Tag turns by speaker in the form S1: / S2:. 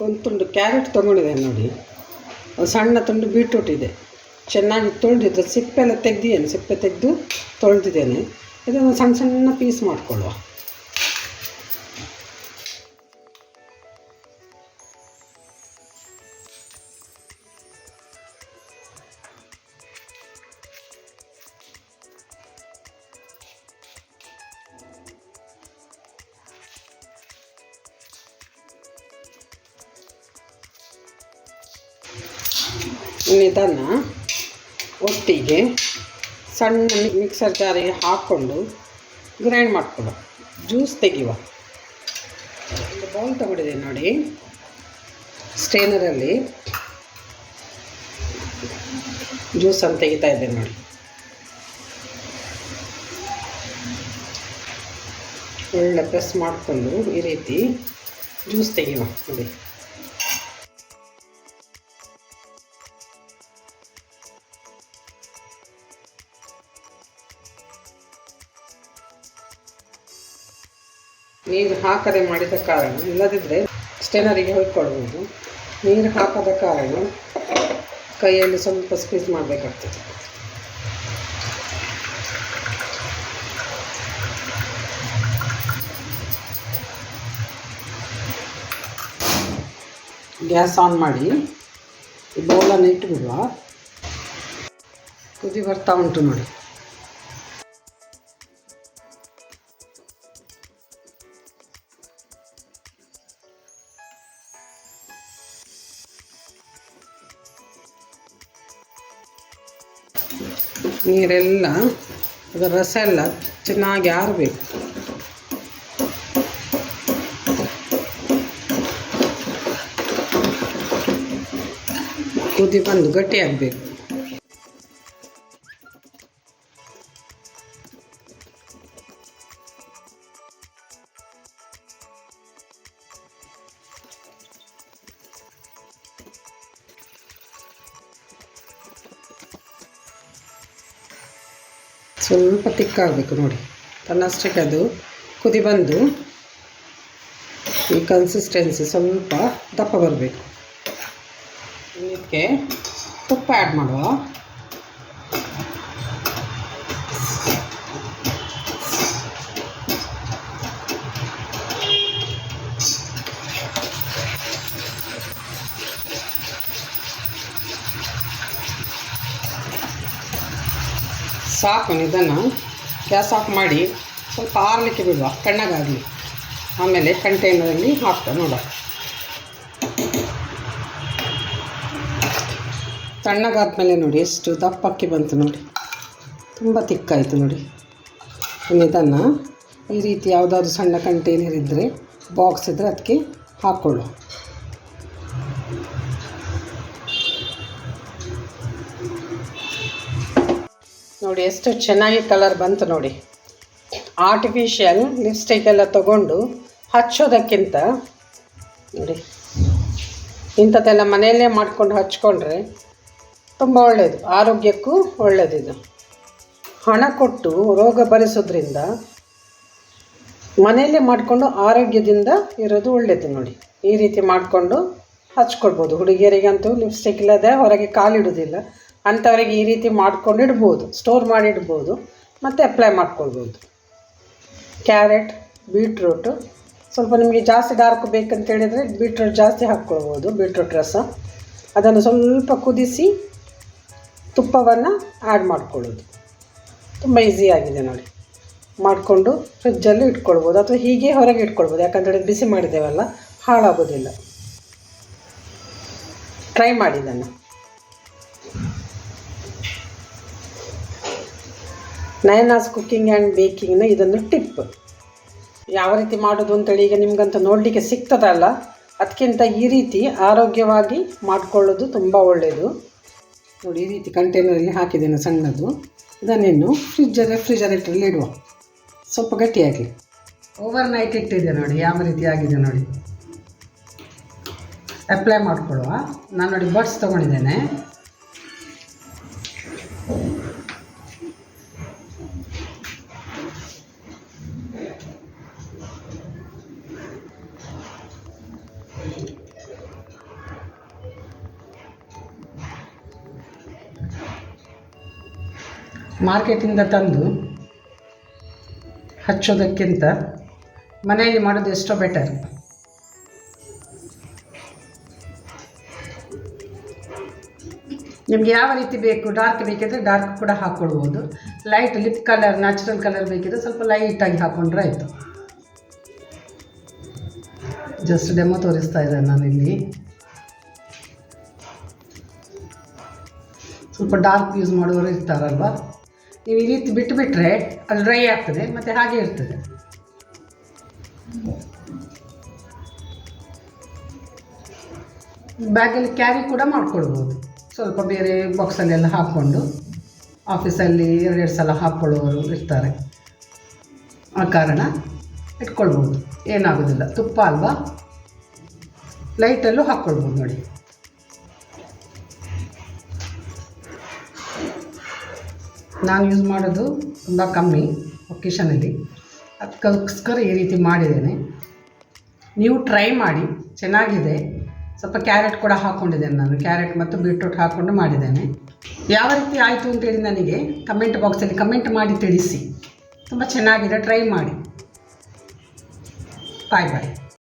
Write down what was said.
S1: ಒಂದು ತುಂಡು ಕ್ಯಾರೆಟ್ ತೊಗೊಂಡಿದ್ದೇನೆ ನೋಡಿ. ಸಣ್ಣ ತುಂಡು ಬೀಟ್ರೂಟ್ ಇದೆ. ಚೆನ್ನಾಗಿ ತೊಳೆದಿದ್ದು, ಸಿಪ್ಪೆಲ್ಲ ತೆಗ್ದಿದ್ದೇನೆ ಸಿಪ್ಪೆ ತೆಗೆದು ತೊಳೆದಿದ್ದೇನೆ. ಇದನ್ನು ಸಣ್ಣ ಸಣ್ಣ ಪೀಸ್ ಮಾಡ್ಕೊಳ್ಳುವ. ಇದನ್ನು ಒಟ್ಟಿಗೆ ಸಣ್ಣ ಮಿಕ್ಸರ್ ಜಾರಿಗೆ ಹಾಕ್ಕೊಂಡು ಗ್ರೈಂಡ್ ಮಾಡ್ಕೊಡು ಜ್ಯೂಸ್ ತೆಗೆಯುವ. ಒಂದು ಬೌಲ್ ತಗೊಂಡಿದ್ದೀನಿ ನೋಡಿ. ಸ್ಟೇನರಲ್ಲಿ ಜ್ಯೂಸನ್ನು ತೆಗಿತಾ ಇದ್ದೇನೆ ನೋಡಿ. ಒಳ್ಳೆ ಪ್ರೆಸ್ ಮಾಡಿಕೊಂಡು ಈ ರೀತಿ ಜ್ಯೂಸ್ ತೆಗೆಯುವ. ನೋಡಿ. ನೀರು ಹಾಕದೆ ಮಾಡಿದ ಕಾರಣ ಇಲ್ಲದಿದ್ದರೆ ಸ್ಟೆನರಿಗೆ ಹೊಯ್ಕೊಳ್ಬೋದು ನೀರು ಹಾಕದ ಕಾರಣ ಕೈಯಲ್ಲಿ ಸ್ವಲ್ಪ ಸ್ಕ್ವೀಸ್ ಮಾಡಬೇಕಾಗ್ತದೆ. ಗ್ಯಾಸ್ ಆನ್ ಮಾಡಿ, ಈ ಬೌಲನ್ನು ಇಟ್ಟುಬಿಡುವ ಕುದಿ ಬರ್ತಾ ಉಂಟು ನೋಡಿ. ನೀರೆಲ್ಲ ಅದರ ರಸ ಎಲ್ಲ ಚೆನ್ನಾಗಿ ಆರಬೇಕು. ಕುದಿ ಬಂದು ಗಟ್ಟಿ ಸ್ವಲ್ಪ ತಿಕ್ಕಾಗಬೇಕು ನೋಡಿ. ತನ್ನಷ್ಟಕ್ಕೆ ಅದು ಕುದಿ ಬಂದು ಈ ಕನ್ಸಿಸ್ಟೆನ್ಸಿ ಸ್ವಲ್ಪ ದಪ್ಪ ಬರಬೇಕು. ಇದಕ್ಕೆ ತುಪ್ಪ ಆ್ಯಡ್ ಮಾಡುವ. ಸಾಕು ಇದನ್ನು. ಗ್ಯಾಸ್ ಆಫ್ ಮಾಡಿ ಸ್ವಲ್ಪ ಆರಲಿಕ್ಕೆ ಬಿಡುವ ತಣ್ಣಗಾಗಲಿ ಆಮೇಲೆ ಕಂಟೈನರಲ್ಲಿ ಹಾಕ್ತಾ ನೋಡುವ. ತಣ್ಣಗಾದ್ಮೇಲೆ ನೋಡಿ ಎಷ್ಟು ದಪ್ಪಕ್ಕೆ ಬಂತು ನೋಡಿ. ತುಂಬ ತಿಕ್ಕಾಯಿತು ನೋಡಿ. ಇನ್ನು ಇದನ್ನು ಈ ರೀತಿ ಯಾವುದಾದ್ರು ಸಣ್ಣ ಕಂಟೈನರ್ ಇದ್ದರೆ ಬಾಕ್ಸ್ ಇದ್ದರೆ ಅದಕ್ಕೆ ಹಾಕ್ಕೊಳ್ಳು ನೋಡಿ, ಎಷ್ಟು ಚೆನ್ನಾಗಿ ಕಲರ್ ಬಂತು ನೋಡಿ. ಆರ್ಟಿಫಿಷಿಯಲ್ ಲಿಪ್ಸ್ಟಿಕ್ ಎಲ್ಲ ತಗೊಂಡು ಹಚ್ಚೋದಕ್ಕಿಂತ, ನೋಡಿ, ಇಂಥದ್ದೆಲ್ಲ ಮನೆಯಲ್ಲೇ ಮಾಡ್ಕೊಂಡು ಹಚ್ಕೊಂಡ್ರೆ ತುಂಬ ಒಳ್ಳೆಯದು ಆರೋಗ್ಯಕ್ಕೂ ಒಳ್ಳೆಯದಿದು ಹಣ ಕೊಟ್ಟು ರೋಗ ಬರೆಸೋದ್ರಿಂದ ಮನೆಯಲ್ಲೇ ಮಾಡಿಕೊಂಡು ಆರೋಗ್ಯದಿಂದ ಇರೋದು ಒಳ್ಳೆಯದು ನೋಡಿ. ಈ ರೀತಿ ಮಾಡಿಕೊಂಡು ಹಚ್ಕೊಡ್ಬೋದು ಹುಡುಗಿಯರಿಗಂತೂ ಲಿಪ್ಸ್ಟಿಕ್ ಇಲ್ಲದೆ ಹೊರಗೆ ಕಾಲಿಡೋದಿಲ್ಲ. ಅಂಥವರಿಗೆ ಈ ರೀತಿ ಮಾಡ್ಕೊಂಡು ಇಡ್ಬೋದು ಸ್ಟೋರ್ ಮಾಡಿ ಇಡ್ಬೋದು, ಮತ್ತು ಅಪ್ಲೈ ಮಾಡ್ಕೊಳ್ಬೋದು. ಕ್ಯಾರೆಟ್ ಬೀಟ್ರೂಟು ಸ್ವಲ್ಪ ನಿಮಗೆ ಜಾಸ್ತಿ ಡಾರ್ಕ್ ಬೇಕಂತ ಹೇಳಿದರೆ ಬೀಟ್ರೂಟ್ ಜಾಸ್ತಿ ಹಾಕ್ಕೊಳ್ಬೋದು ಬೀಟ್ರೂಟ್ ರಸ. ಅದನ್ನು ಸ್ವಲ್ಪ ಕುದಿಸಿ ತುಪ್ಪವನ್ನು ಆ್ಯಡ್ ಮಾಡ್ಕೊಳ್ಳೋದು. ತುಂಬ ಈಸಿಯಾಗಿದೆ ನೋಡಿ. ಮಾಡಿಕೊಂಡು ಫ್ರಿಜ್ಜಲ್ಲಿ ಇಟ್ಕೊಳ್ಬೋದು, ಅಥವಾ ಹೀಗೆ ಹೊರಗೆ ಇಟ್ಕೊಳ್ಬೋದು. ಯಾಕಂದರೆ ಬಿಸಿ ಮಾಡಿದ್ದೇವಲ್ಲ, ಹಾಳಾಗೋದಿಲ್ಲ. ಟ್ರೈ ಮಾಡಿ ಇದನ್ನು. ನಯನಾಸ್ ಕುಕ್ಕಿಂಗ್ ಆ್ಯಂಡ್ ಬೇಕಿಂಗ್ನ ಇದೊಂದು ಟಿಪ್. ಯಾವ ರೀತಿ ಮಾಡೋದು ಅಂತೇಳಿ ಈಗ ನಿಮ್ಗಂತ ನೋಡಲಿಕ್ಕೆ ಸಿಗ್ತದಲ್ಲ ಅದಕ್ಕಿಂತ ಈ ರೀತಿ ಆರೋಗ್ಯವಾಗಿ ಮಾಡಿಕೊಳ್ಳೋದು ತುಂಬ ಒಳ್ಳೆಯದು ನೋಡಿ, ಈ ರೀತಿ ಕಂಟೈನರಲ್ಲಿ ಹಾಕಿದ್ದೇನೆ ಸಣ್ಣದು. ಇದನ್ನೇನು ಫ್ರಿಜ್ ರೆಫ್ರಿಜರೇಟ್ರಲ್ಲಿ ಇಡುವ. ಸ್ವಲ್ಪ ಗಟ್ಟಿಯಾಗಲಿ ಓವರ್ ನೈಟ್ ಇಟ್ಟಿದೆ ನೋಡಿ, ಯಾವ ರೀತಿ ಆಗಿದೆ ನೋಡಿ. ಅಪ್ಲೈ ಮಾಡಿಕೊಳ್ಳುವ. ನಾನು ನೋಡಿ ಬಡ್ಸ್ ತೊಗೊಂಡಿದ್ದೇನೆ. ಮಾರ್ಕೆಟಿಂದ ತಂದು ಹಚ್ಚೋದಕ್ಕಿಂತ ಮನೆಯಲ್ಲಿ ಮಾಡೋದು ಎಷ್ಟೋ ಬೆಟರ್ ನಿಮ್ಗೆ ಯಾವ ರೀತಿ ಬೇಕು ಡಾರ್ಕ್ ಬೇಕಿದ್ರೆ ಡಾರ್ಕ್ ಕೂಡ ಹಾಕ್ಕೊಳ್ಬೋದು light lip colour natural colour ಬೇಕಿದ್ರೆ ಸ್ವಲ್ಪ ಲೈಟಾಗಿ ಹಾಕ್ಕೊಂಡ್ರೆ ಆಯಿತು. ಜಸ್ಟ್ ಡೆಮೋ ತೋರಿಸ್ತಾ ಇದ್ದೇನೆ ನಾನಿಲ್ಲಿ. ಸ್ವಲ್ಪ ಡಾರ್ಕ್ ಯೂಸ್ ಮಾಡೋರು ಇರ್ತಾರಲ್ವ? ನೀವು ಈ ರೀತಿ ಬಿಟ್ಟು ಬಿಟ್ಟರೆ ಅದು ಡ್ರೈ ಆಗ್ತದೆ, ಮತ್ತು ಹಾಗೆ ಇರ್ತದೆ. ಬ್ಯಾಗಲ್ಲಿ ಕ್ಯಾರಿ ಕೂಡ ಮಾಡ್ಕೊಳ್ಬೋದು. ಸ್ವಲ್ಪ ಬೇರೆ ಬಾಕ್ಸಲ್ಲೆಲ್ಲ ಹಾಕ್ಕೊಂಡು ಆಫೀಸಲ್ಲಿ ಎರಡೆರಡು ಸಲ ಹಾಕ್ಕೊಳ್ಳೋರು ಇರ್ತಾರೆ. ಆ ಕಾರಣ ಇಟ್ಕೊಳ್ಬೋದು. ಏನಾಗೋದಿಲ್ಲ. ತುಪ್ಪ ಅಲ್ವಾ? ಲೈಟಲ್ಲೂ ಹಾಕ್ಕೊಳ್ಬೋದು ನೋಡಿ. ನಾನು ಯೂಸ್ ಮಾಡೋದು ತುಂಬ ಕಮ್ಮಿ ಒಕೇಶನಲ್ಲಿ ಅದಕ್ಕೋಸ್ಕರ ಈ ರೀತಿ ಮಾಡಿದ್ದೇನೆ. ನೀವು ಟ್ರೈ ಮಾಡಿ, ಚೆನ್ನಾಗಿದೆ. ಸ್ವಲ್ಪ ಕ್ಯಾರೆಟ್ ಕೂಡ ಹಾಕ್ಕೊಂಡಿದ್ದೇನೆ ನಾನು. ಕ್ಯಾರೆಟ್ ಮತ್ತು ಬೀಟ್ರೂಟ್ ಹಾಕ್ಕೊಂಡು ಮಾಡಿದ್ದೇನೆ. ಯಾವ ರೀತಿ ಆಯಿತು ಅಂತೇಳಿ ನನಗೆ ಕಮೆಂಟ್ ಬಾಕ್ಸಲ್ಲಿ ಕಮೆಂಟ್ ಮಾಡಿ ತಿಳಿಸಿ. ತುಂಬ ಚೆನ್ನಾಗಿದೆ ಟ್ರೈ ಮಾಡಿ. ಬಾಯ್ ಬಾಯ್